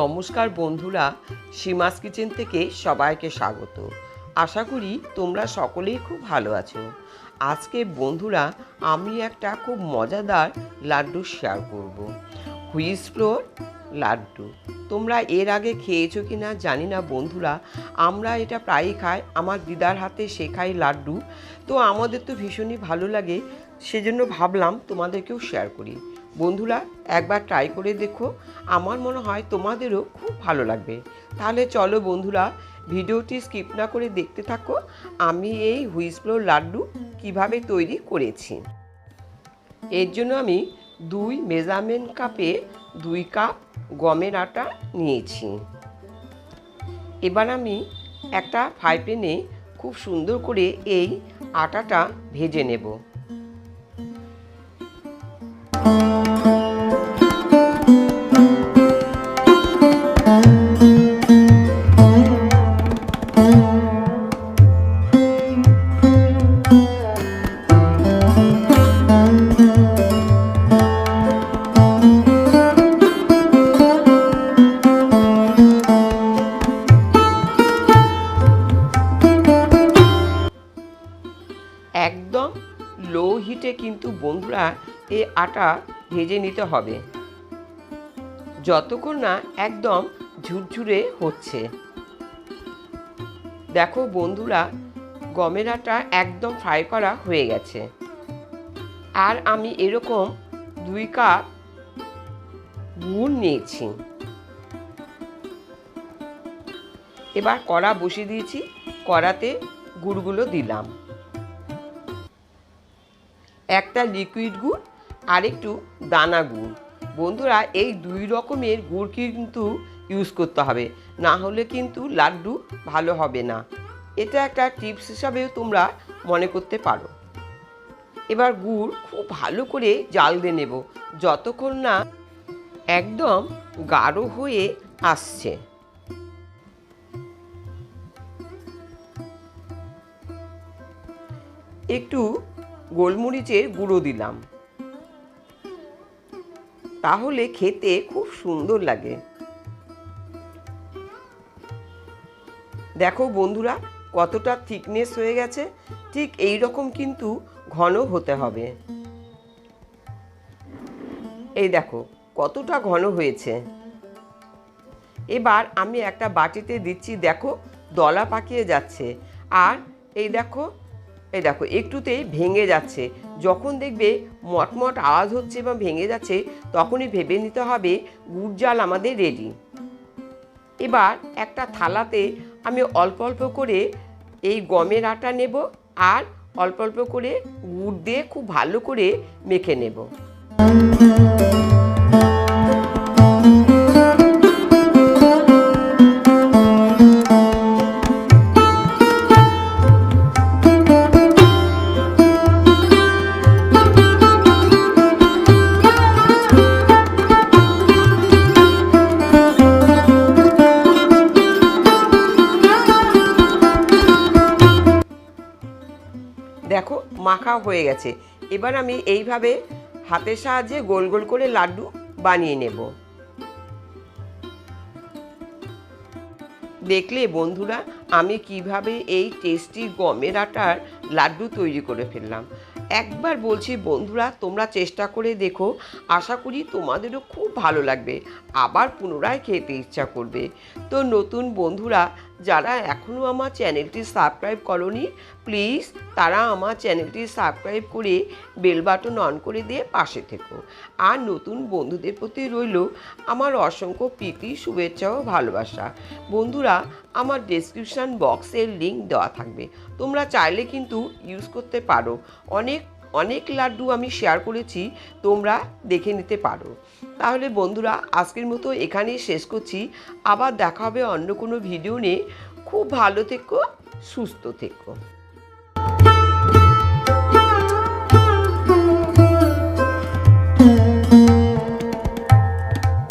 নমস্কার বন্ধুরা, সীমাস কিচেন থেকে সবাইকে স্বাগত। আশা করি তোমরা সকলেই খুব ভালো আছো। আজকে বন্ধুরা, আমি একটা খুব মজাদার লাড্ডু শেয়ার করব। হুইস ফ্লোর লাড্ডু। তোমরা এর আগে খেয়েছো কি না জানি না বন্ধুরা, আমরা এটা প্রায়ই খাই, আমার দিদার হাতে শেখাই লাড্ডু। তো আমাদের তো ভীষণই ভালো লাগে, সেজন্য ভাবলাম তোমাদেরকেও শেয়ার করি। বন্ধুরা, একবার ট্রাই করে দেখো। আমার মনে হয় তোমাদেরও খুব ভালো লাগবে। তাহলে চলো বন্ধুরা, ভিডিওটি স্কিপ না করে দেখতে থাকো। আমি এই হুইসপ্লোর লাড্ডু কীভাবে তৈরি করেছি। এর জন্য আমি দুই মেজারমেন্ট কাপে দুই কাপ গমের আটা নিয়েছি। এবার আমি একটা ফ্রাই প্যানে খুব সুন্দর করে এই আটাটা ভেজে নেব। লো হিটে কিন্তু বন্ধুরা এই আটা ভেজে নিতে হবে। যতক্ষণ না একদম ঝুরঝুরে হচ্ছে। দেখো বন্ধুরা, গমের আটা একদম ফ্রাই করা হয়ে গেছে। আর আমি এরকম দুই কাপ গুড় নিয়েছি। এবার কড়া বসিয়ে দিয়েছি, কড়াতে গুড়গুলো দিলাম। একটা লিকুইড গুড় আর একটু দানা গুড়। বন্ধুরা, এই দুই রকমের গুড় কিন্তু ইউজ করতে হবে। না হলে কিন্তু লাড্ডু ভালো হবে না। এটা একটা টিপস হিসাবেও তোমরা মনে করতে পারো। এবার গুড় খুব ভালো করে জাল দিয়ে নেব, যতক্ষণ না একদম গাঢ় হয়ে আসছে। একটু গোলমরিচের গুঁড়ো দিলাম। তাহলে খেতে খুব সুন্দর লাগে। দেখো বন্ধুরা, কতটা থিকনেস হয়ে গেছে, ঠিক এই রকম কিন্তু ঘন হতে হবে। এই দেখো, কতটা ঘন হয়েছে। এবার আমি একটা বাটিতে দিচ্ছি, দেখো, দলা পাকিয়ে যাচ্ছে। আর এই দেখো এই দেখো, একটুতেই ভেঙে যাচ্ছে। যখন দেখবে মটমট আওয়াজ হচ্ছে বা ভেঙে যাচ্ছে, তখনই ভেবে নিতে হবে গুড় জাল আমাদের রেডি এবার একটা থালাতে আমি অল্প অল্প করে এই গমের আটা নেব আর অল্প অল্প করে গুড় দিয়ে খুব ভালো করে মেখে নেব। মাখা হয়ে গেছে। এবার আমি এইভাবে হাতের সাহায্যে গোল গোল করে লাড্ডু বানিয়ে নেব। দেখলে বন্ধুরা, আমি কীভাবে এই টেস্টি গমের আটার লাড্ডু তৈরি করে ফেললাম। একবার বলছি, বন্ধুরা, তোমরা চেষ্টা করে দেখো। আশা করি তোমাদেরও খুব ভালো লাগবে। আবার পুনরায় খেতে ইচ্ছা করবে। তো নতুন বন্ধুরা যারা এখনও আমার চ্যানেলটি সাবস্ক্রাইব করনি প্লিজ তারা আমার চ্যানেলটি সাবস্ক্রাইব করে বেল বাটন অন করে দিয়ে পাশে থেকো। আর নতুন বন্ধুদের প্রতি রইল আমার অসংখ্য প্রীতি, শুভেচ্ছা ও ভালোবাসা। বন্ধুরা, আমার ডেসক্রিপশান বক্সের লিঙ্ক দেওয়া থাকবে। তোমরা চাইলে কিন্তু ইউজ করতে পারো। অনেক অনেক লাড্ডু আমি শেয়ার করেছি, তোমরা দেখে নিতে পারো। তাহলে বন্ধুরা, আজকের মতো এখানেই শেষ করছি। আবার দেখা হবে অন্য কোনো ভিডিও নিয়ে। খুব ভালো থেকো, সুস্থ থেকো।